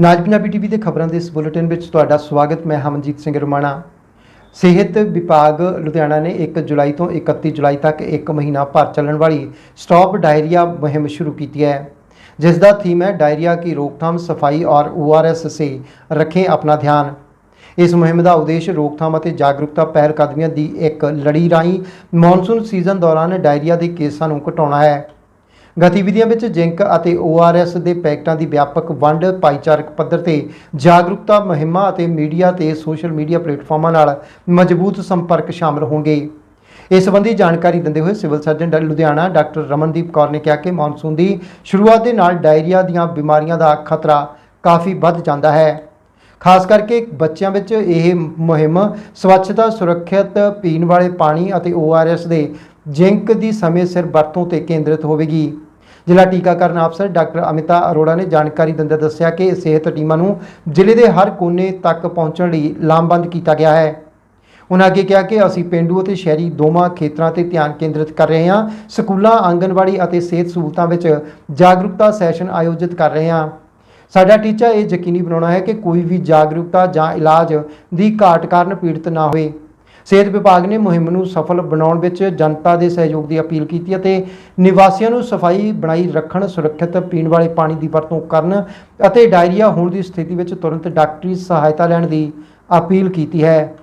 ਨਾਜ Punjabi TV ਦੇ ਖਬਰਾਂ ਦੇ ਇਸ ਬੁਲੇਟਿਨ ਵਿੱਚ ਤੁਹਾਡਾ ਸਵਾਗਤ, ਮੈਂ ਹਮਨਜੀਤ ਸਿੰਘ ਰਮਾਣਾ। ਸਿਹਤ ਵਿਭਾਗ ਲੁਧਿਆਣਾ ਨੇ 1 ਜੁਲਾਈ ਤੋਂ 31 ਜੁਲਾਈ ਤੱਕ ਇੱਕ ਮਹੀਨਾ ਭਰ ਚੱਲਣ ਵਾਲੀ ਸਟਾਪ ਡਾਇਰੀਆ ਮੁਹਿੰਮ ਸ਼ੁਰੂ ਕੀਤੀ ਹੈ। ਜਿਸ ਦਾ ਥੀਮ ਹੈ ਡਾਇਰੀਆ ਕੀ ਰੋਕਥਾਮ, ਸਫ਼ਾਈ ਔਰ ਓਆਰਐਸ ਸੇ ਰੱਖੇ ਆਪਣਾ ਧਿਆਨ। ਇਸ ਮੁਹਿੰਮ ਦਾ ਉਦੇਸ਼ ਰੋਕਥਾਮ ਅਤੇ ਜਾਗਰੂਕਤਾ ਪਹਿਲ ਕਦਮੀਆਂ ਦੀ ਇੱਕ ਲੜੀ ਰਾਹੀਂ ਮੌਨਸੂਨ ਸੀਜ਼ਨ ਦੌਰਾਨ ਡਾਇਰੀਆ ਦੇ ਕੇਸਾਂ ਨੂੰ ਘਟਾਉਣਾ ਹੈ। ਗਤੀਵਿਧੀਆਂ ਵਿੱਚ ਜਿੰਕ ਅਤੇ ORS ਦੇ ਪੈਕਟਾਂ ਦੀ ਵਿਆਪਕ ਵੰਡ, ਭਾਈਚਾਰਕ ਪੱਧਰ ਤੇ ਜਾਗਰੂਕਤਾ ਮੁਹਿੰਮਾਂ ਅਤੇ ਮੀਡੀਆ ਤੇ ਸੋਸ਼ਲ ਮੀਡੀਆ ਪਲੇਟਫਾਰਮਾਂ ਨਾਲ ਮਜ਼ਬੂਤ ਸੰਪਰਕ ਸ਼ਾਮਲ ਹੋਣਗੇ। ਇਸ ਸੰਬੰਧੀ ਜਾਣਕਾਰੀ ਦਿੰਦੇ ਹੋਏ ਸਿਵਲ ਸਰਜਨ ਡਾ- ਲੁਧਿਆਣਾ ਡਾਕਟਰ ਰਮਨਦੀਪ ਕੌਰ ਨੇ ਕਿਹਾ ਕਿ ਮੌਨਸੂਨ ਦੀ ਸ਼ੁਰੂਆਤ ਦੇ ਨਾਲ ਡਾਇਰੀਆ ਦੀਆਂ ਬਿਮਾਰੀਆਂ ਦਾ ਖਤਰਾ ਕਾਫੀ ਵੱਧ ਜਾਂਦਾ ਹੈ। ਖਾਸ ਕਰਕੇ ਬੱਚਿਆਂ ਵਿੱਚ ਇਹ ਮੁਹਿੰਮ ਸਵੱਛਤਾ, ਸੁਰੱਖਿਅਤ ਪੀਣ ਵਾਲੇ ਪਾਣੀ ਅਤੇ ORS ਦੇ ਜ਼ਿੰਕ ਦੀ ਸਮੇਂ ਸਿਰ ਵਰਤੋਂ ਤੇ ਕੇਂਦਰਿਤ ਹੋਵੇਗੀ। ਜ਼ਿਲ੍ਹਾ ਟੀਕਾਕਰਨ ਅਫਸਰ ਡਾਕਟਰ ਅਮਿਤਾ ਅਰੋੜਾ ਨੇ ਜਾਣਕਾਰੀ ਦਿੰਦਿਆਂ ਦੱਸਿਆ ਕਿ ਸਿਹਤ ਟੀਮਾਂ ਨੂੰ ਜ਼ਿਲ੍ਹੇ ਦੇ ਹਰ ਕੋਨੇ ਤੱਕ ਪਹੁੰਚਣ ਲਈ ਲਾਮਬੰਦ ਕੀਤਾ ਗਿਆ ਹੈ। ਉਹਨਾਂ ਅੱਗੇ ਕਿਹਾ ਕਿ ਅਸੀਂ ਪਿੰਡੂ ਅਤੇ ਸ਼ਹਿਰੀ ਦੋਵਾਂ ਖੇਤਰਾਂ ਤੇ ਧਿਆਨ ਕੇਂਦਰਿਤ ਕਰ ਰਹੇ ਹਾਂ, ਸਕੂਲਾਂ ਆਂਗਣਵਾੜੀ ਅਤੇ ਸਿਹਤ ਸਹੂਲਤਾਂ ਵਿੱਚ ਜਾਗਰੂਕਤਾ ਸੈਸ਼ਨ ਆਯੋਜਿਤ ਕਰ ਰਹੇ ਹਾਂ। ਸਾਡਾ ਟੀਚਾ ਇਹ ਯਕੀਨੀ ਬਣਾਉਣਾ ਹੈ ਕਿ ਕੋਈ ਵੀ ਜਾਗਰੂਕਤਾ ਜਾਂ ਇਲਾਜ ਦੀ ਘਾਟ ਕਾਰਨ ਪੀੜਤ ਨਾ ਹੋਏ ਸਿਹਤ ਵਿਭਾਗ ਨੇ ਮੁਹਿੰਮ ਨੂੰ ਸਫਲ ਬਣਾਉਣ ਵਿੱਚ ਜਨਤਾ ਦੇ ਸਹਿਯੋਗ ਦੀ ਅਪੀਲ ਕੀਤੀ ਅਤੇ ਨਿਵਾਸੀਆਂ ਨੂੰ ਸਫ਼ਾਈ ਬਣਾਈ ਰੱਖਣ, ਸੁਰੱਖਿਅਤ ਪੀਣ ਵਾਲੇ ਪਾਣੀ ਦੀ ਵਰਤੋਂ ਕਰਨ ਅਤੇ ਡਾਇਰੀਆ ਹੋਣ ਦੀ ਸਥਿਤੀ ਵਿੱਚ ਤੁਰੰਤ ਡਾਕਟਰੀ ਸਹਾਇਤਾ ਲੈਣ ਦੀ ਅਪੀਲ ਕੀਤੀ ਹੈ।